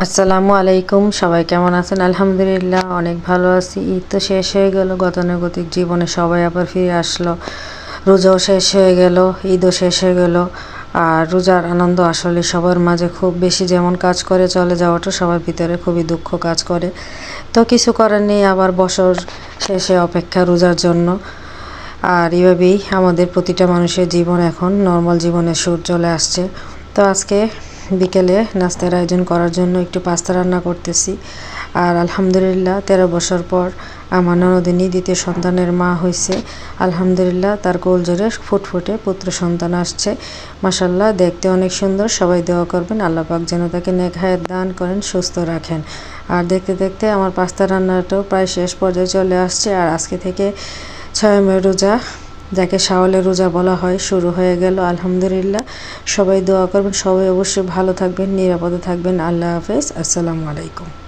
আসসালামু আলাইকুম, সবাই কেমন আছেন? আলহামদুলিল্লাহ, অনেক ভালো আছি। ঈদ তো শেষ হয়ে গেল, গতানুগতিক জীবনে সবাই আবার ফিরে আসলো। রোজাও শেষ হয়ে গেল, ঈদও শেষ হয়ে গেল। আর রোজার আনন্দ আসলে সবার মাঝে খুব বেশি। যেমন কাজ করে চলে যাওয়াটা সবার ভিতরে খুবই দুঃখ কাজ করে। তো কিছু করার নেই, আবার বছর শেষে অপেক্ষা রোজার জন্য। আর এভাবেই আমাদের প্রতিটা মানুষের জীবন এখন, নর্মাল জীবনের সুর চলে আসছে। তো আজকে বিকেলে নাস্তার আয়োজন করার জন্য একটু পাস্তা রান্না করতেছি। আর আলহামদুলিল্লাহ, তেরো বছর পর আমার ননদিনী দ্বিতীয় সন্তানের মা হয়েছে আলহামদুলিল্লাহ, তার কোল জোরে ফুটফুটে পুত্র সন্তান আসছে। মাসাল্লাহ দেখতে অনেক সুন্দর। সবাই দেওয়া করবেন, আল্লাহ পাক যেন তাকে হায়াত দান করেন, সুস্থ রাখেন। আর দেখতে দেখতে আমার পাস্তা রান্নাটাও প্রায় শেষ পর্যায়ে চলে আসছে। আর আজকে থেকে ছয় মে রোজা যাকে শাওয়ালের রোজা বলা হয়, শুরু হয়ে গেল। আলহামদুলিল্লাহ, সবাই দোয়া করবেন, সবাই অবশ্যই ভালো থাকবেন, নিরাপদে থাকবেন। আল্লাহ হাফেজ। আসসালামু আলাইকুম।